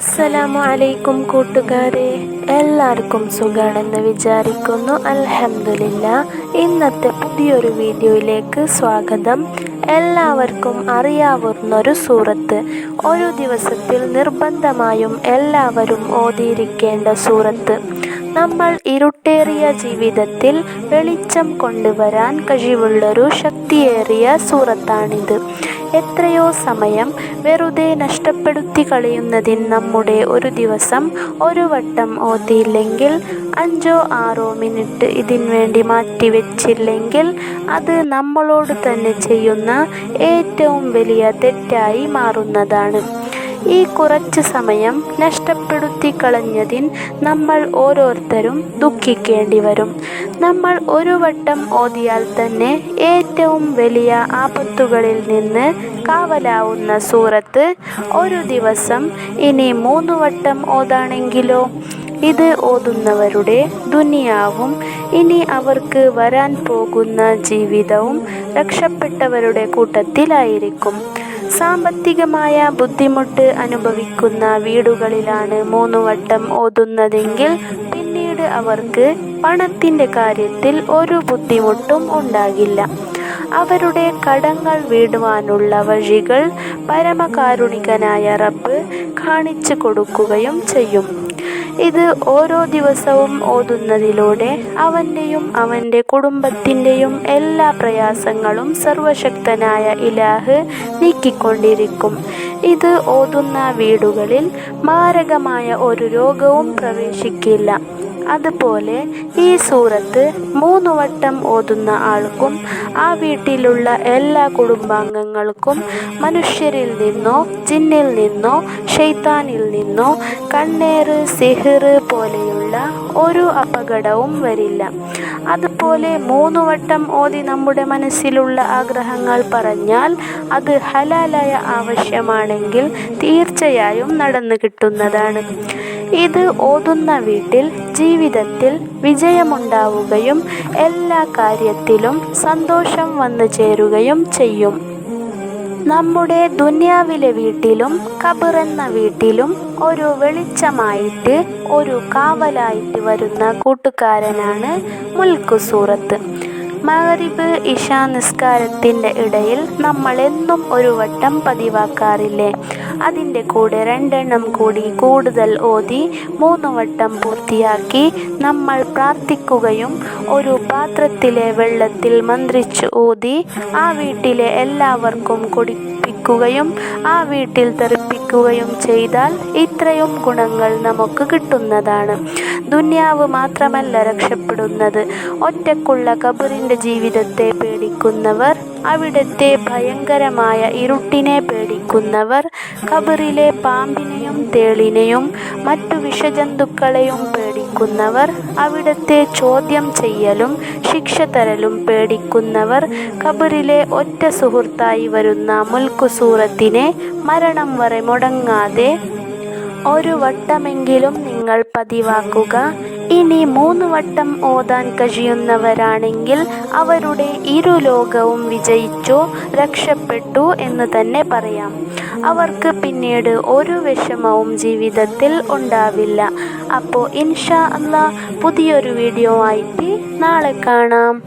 അസ്സലാമു അലൈക്കും കൂട്ടുകാരെ. എല്ലാവർക്കും സുഖമാണെന്ന് വിചാരിക്കുന്നു. അൽഹംദുലില്ല. ഇന്നത്തെ പുതിയൊരു വീഡിയോയിലേക്ക് സ്വാഗതം. എല്ലാവർക്കും അറിയാവുന്നൊരു സൂറത്ത്. ഒരു ദിവസത്തിൽ നിർബന്ധമായും എല്ലാവരും ഓതിയിരിക്കേണ്ട സൂറത്ത്. നമ്മൾ ഇരുട്ടേറിയ ജീവിതത്തിൽ വെളിച്ചം കൊണ്ടുവരാൻ കഴിവുള്ളൊരു ശക്തിയേറിയ സൂറത്താണിത്. എത്രയോ സമയം വെറുതെ നഷ്ടപ്പെടുത്തി കളയുന്നതിന് നമ്മുടെ ഒരു ദിവസം ഒരു വട്ടം ഓതിയില്ലെങ്കിൽ അഞ്ചോ ആറോ മിനിറ്റ് ഇതിനു വേണ്ടി മാറ്റിവെച്ചില്ലെങ്കിൽ അത് നമ്മളോട് തന്നെ ചെയ്യുന്ന ഏറ്റവും വലിയ തെറ്റായി മാറുന്നതാണ്. ഈ കുറച്ച് സമയം നഷ്ടപ്പെടുത്തി കളഞ്ഞതിൽ നമ്മൾ ഓരോരുത്തരും ദുഃഖിക്കേണ്ടി വരും. നമ്മൾ ഒരു വട്ടം ഓതിയാൽ തന്നെ ഏറ്റവും വലിയ ആപത്തുകളിൽ നിന്ന് കാവലാവുന്ന സൂറത്ത് ഒരു ദിവസം ഇനി മൂന്ന് വട്ടം ഓതാണെങ്കിലോ? ഇത് ഓതുന്നവരുടെ ദുനിയാവും. ഇനി അവർക്ക് വരാൻ പോകുന്ന ജീവിതവും രക്ഷപ്പെട്ടവരുടെ കൂട്ടത്തിലായിരിക്കും. സാമ്പത്തികമായ ബുദ്ധിമുട്ട് അനുഭവിക്കുന്ന വീടുകളിലാണ് മൂന്ന് വട്ടം ഓതുന്നതെങ്കിൽ പിന്നീട് അവർക്ക് പണത്തിന്റെ കാര്യത്തിൽ ഒരു ബുദ്ധിമുട്ടും ഉണ്ടാകില്ല. അവരുടെ കടങ്ങൾ വീടുവാനുള്ള വഴികൾ പരമകാരുണികനായ റബ്ബ് കാണിച്ചു കൊടുക്കുകയും ചെയ്യും. ഇത് ഓരോ ദിവസവും ഓതുന്നതിലൂടെ അവന്റെയും അവന്റെ കുടുംബത്തിന്റെയും എല്ലാ പ്രയാസങ്ങളും സർവശക്തനായ ഇലാഹ് നീക്കിക്കൊണ്ടിരിക്കും. ഇത് ഓതുന്ന വീടുകളിൽ മാരകമായ ഒരു രോഗവും പ്രവേശിക്കില്ല. അതുപോലെ ഈ സൂറത്ത് മൂന്ന് വട്ടം ഓതുന്ന ആൾക്കും ആ വീട്ടിലുള്ള എല്ലാ കുടുംബാംഗങ്ങൾക്കും മനുഷ്യരിൽ നിന്നോ ജിന്നിൽ നിന്നോ ഷെയ്ത്താനിൽ നിന്നോ കണ്ണേറ് സിഹിറ് പോലെയുള്ള ഒരു അപകടവും വരില്ല. അതുപോലെ മൂന്ന് വട്ടം ഓതി നമ്മുടെ മനസ്സിലുള്ള ആഗ്രഹങ്ങൾ പറഞ്ഞാൽ അത് ഹലാലായ ആവശ്യമാണെങ്കിൽ തീർച്ചയായും നടന്നു കിട്ടുന്നതാണ്. ഇത് ഓതുന്ന വീട്ടിൽ ജീവിതത്തിൽ വിജയമുണ്ടാവുകയും എല്ലാ കാര്യത്തിലും സന്തോഷം വന്നു ചേരുകയും ചെയ്യും. നമ്മുടെ ദുന്യാവിലെ വീട്ടിലും ഖബറെന്ന വീട്ടിലും ഒരു വെളിച്ചമായിട്ട് ഒരു കാവലായിട്ട് വരുന്ന കൂട്ടുകാരനാണ് മുൽക്കു സൂറത്ത്. മഗ്രിബ് ഇഷ നിസ്കാരത്തിന്റെ ഇടയിൽ നമ്മൾ എന്നും ഒരു വട്ടം പതിവാക്കാറില്ലേ? അതിന്റെ കൂടെ രണ്ടെണ്ണം കൂടി കൂടുതൽ ഓതി മൂന്ന് വട്ടം പൂർത്തിയാക്കി നമ്മൾ പ്രാർത്ഥിക്കുകയും ഒരു പാത്രത്തിലെ വെള്ളത്തിൽ മന്ത്രിച്ച് ഊതി ആ വീട്ടിലെ എല്ലാവർക്കും കുടിപ്പിക്കുകയും ആ വീട്ടിൽ തെറിപ്പിക്കുകയും ചെയ്താൽ ഇത്രയും ഗുണങ്ങൾ നമുക്ക് കിട്ടുന്നതാണ്. ദുന്യാവ് മാത്രമല്ല രക്ഷപ്പെടുന്നത്. ഒറ്റക്കുള്ള കബറിന്റെ ജീവിതത്തെ പേടിക്കുന്നവർ അവിടുത്തെ ഭയങ്കരമായ ഇരുട്ടിനെ പേടിക്കുന്നവർ കബറിലെ പാമ്പിനെയും തേളിനെയും മറ്റു വിഷജന്തുക്കളെയും പേടിക്കുന്നവർ അവിടുത്തെ ചോദ്യം ചെയ്യലും ശിക്ഷ തരലും പേടിക്കുന്നവർ കബറിലെ ഒറ്റ സുഹൃത്തായി വരുന്ന മുൽക്കുസൂറത്തിനെ മരണം വരെ മുടങ്ങാതെ ഒരു വട്ടമെങ്കിലും നിങ്ങൾ പതിവാക്കുക. ഇനി മൂന്ന് വട്ടം ഓതാൻ കഴിയുന്നവരാണെങ്കിൽ അവരുടെ ഇരു ലോകവും വിജയിച്ചു രക്ഷപ്പെട്ടു എന്ന് തന്നെ പറയാം. അവർക്ക് പിന്നീട് ഒരു വിഷമവും ജീവിതത്തിൽ ഉണ്ടാവില്ല. അപ്പോൾ ഇൻഷാ അല്ല പുതിയൊരു വീഡിയോ ആയിട്ട് നാളെ കാണാം.